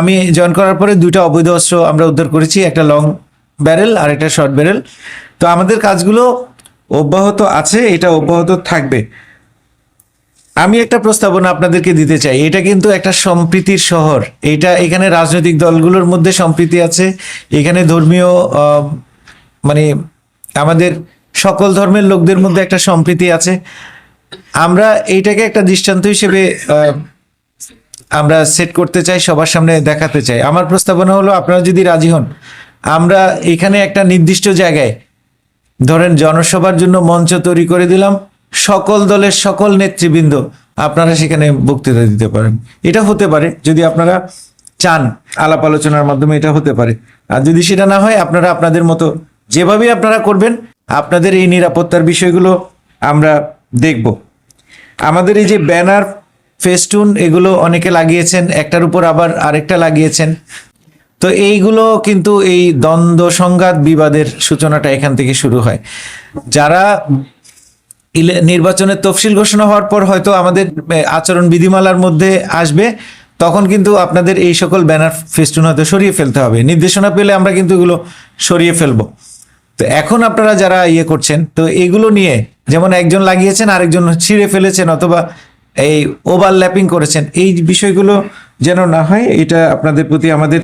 আমি জয়েন করার পরে দুইটা অবৈধ অস্ত্র আমরা উদ্ধার করেছি, একটা লং ব্যারেল আর একটা শর্ট ব্যারেল তো আমাদের কাজগুলো অব্যাহত আছে, এটা অব্যাহত থাকবে। আমি একটা প্রস্তাবনা আপনাদেরকে দিতে চাই, এটা কিন্তু একটা সম্প্রীতির শহর। এটা এখানে রাজনৈতিক দলগুলোর মধ্যে সম্প্রীতি আছে, এখানে ধর্মীয় মানে আমাদের সকল ধর্মের লোকদের মধ্যে একটা সম্প্রীতি আছে। আমরা এইটাকে একটা দৃষ্টান্ত হিসেবে আমরা সেট করতে চাই, সবার সামনে দেখাতে চাই। আমার প্রস্তাবনা হলো, আপনারা যদি রাজি হন, আমরা এখানে একটা নির্দিষ্ট জায়গায়, ধরেন জনসভার জন্য মঞ্চ তৈরি করে দিলাম, সকল দলের সকল নেতৃবৃন্দ আপনারা সেখানে বক্তৃতা দিতে পারেন। এটা হতে পারে, যদি আপনারা চান, আলাপ আলোচনার মাধ্যমে এটা হতে পারে। আর যদি সেটা না হয়, আপনারা আপনাদের মতো যেভাবে আপনারা করবেন, আপনাদের এই নিরাপত্তার বিষয়গুলো আমরা দেখব। আমাদের এই যে ব্যানার ফেস্টুন এগুলো অনেকে লাগিয়েছেন, একটার উপর আবার আরেকটা লাগিয়েছেন। তো এইগুলো কিন্তু এই দ্বন্দ্ব সংঘাত বিবাদের সূচনাটা এখান থেকে শুরু হয়। যারা নির্বাচনের তফসিল ঘোষণা হওয়ার পর হয়তো আমাদের আচরণ বিধিমালার মধ্যে আসবে, তখন কিন্তু আপনাদের এই সকল ব্যানার ফেস্টুন হয়তো সরিয়ে ফেলতে হবে। নির্দেশনা পেলে আমরা কিন্তু এগুলো সরিয়ে ফেলব। তো এখন আপনারা যারা ইয়ে করছেন, তো এগুলো নিয়ে, যেমন একজন লাগিয়েছেন, আরেকজন ছিঁড়ে ফেলেছেন অথবা এই ওভারল্যাপিং করেছেন। এই বিষয়গুলো যেন না হয়, এটা আপনাদের প্রতি আমাদের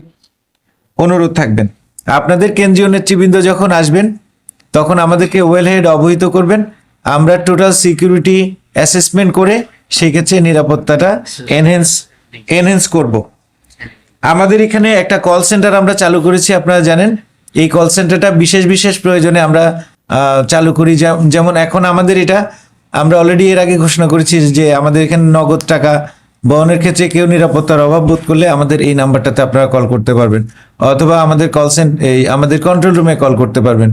অনুরোধ থাকবেন। আপনাদের কেন্দ্রীয় নেতৃবৃন্দ যখন আসবেন, তখন আমাদেরকে ওয়েল হেড অবহিত করবেন। আমরা টোটাল সিকিউরিটি অ্যাসেসমেন্ট করে সেই ক্ষেত্রে নিরাপত্তাটা এনহেন্স এনহেন্স করব। আমাদের এখানে একটা কল সেন্টার আমরা চালু করেছি, আপনারা জানেন। এই কল সেন্টারটা বিশেষ বিশেষ প্রয়োজনে আমরা চালু করি। যেম- যেমন এখন আমাদের এটা আমরা অলরেডি এর আগে ঘোষণা করেছি যে আমাদের এখানে নগদ টাকা বহনের ক্ষেত্রে কেউ নিরাপত্তার অভাব বোধ করলে আমাদের এই নাম্বারটাতে আপনারা কল করতে পারবেন। অথবা আমাদের কল সেন্ট এই আমাদের কন্ট্রোল রুমে কল করতে পারবেন।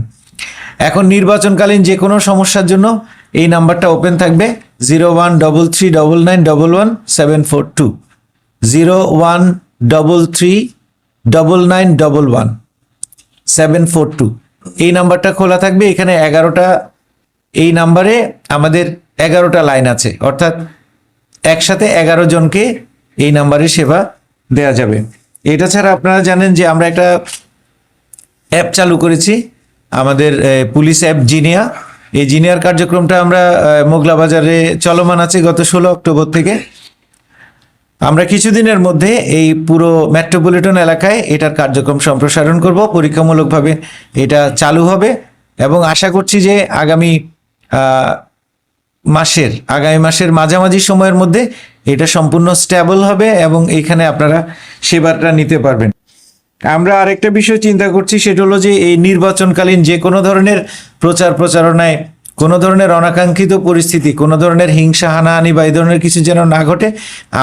এখন নির্বাচনকালীন যে কোনো সমস্যার জন্য এই নাম্বারটা ওপেন থাকবে zero one double three double nine double one seven four two zero one double three double nine double one seven four two এই নাম্বারটা খোলা থাকবে এখানে এগারোটা এই নাম্বারে আমাদের এগারোটা লাইন আছে, অর্থাৎ একসাথে এগারো জনকে এই নাম্বারে সেবা দেওয়া যাবে। এটা ছাড়া আপনারা জানেন যে আমরা একটা অ্যাপ চালু করেছি, আমাদের পুলিশ অ্যাপ জিনিয়া। এই জিনিয়ার কার্যক্রমটা আমরা মোগলা বাজারে চলমান আছে গত ষোলো অক্টোবর থেকে। আমরা কিছুদিনের মধ্যে এই পুরো মেট্রোপলিটন এলাকায় এটার কার্যক্রম সম্প্রসারণ করব। পরীক্ষামূলকভাবে এটা চালু হবে এবং আশা করছি যে আগামী মাসের, আগামী মাসের মাঝামাঝি সময়ের মধ্যে এটা সম্পূর্ণ স্ট্যাবল হবে এবং এইখানে আপনারা সেবাটা নিতে পারবেন। আমরা আরেকটা বিষয় চিন্তা করছি, সেটা হলো যে এই নির্বাচনকালীন যে কোনো ধরনের প্রচার প্রচারণায় কোনো ধরনের অনাকাঙ্ক্ষিত পরিস্থিতি, কোনো ধরনের হিংসা, হানাহানি বা এই ধরনের কিছু যেন না ঘটে,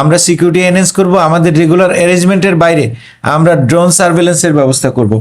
আমরা সিকিউরিটি এনহেন্স করব, আমাদের রেগুলার অ্যারেঞ্জমেন্টের বাইরে আমরা ড্রোন সার্ভেলেন্সের ব্যবস্থা করব।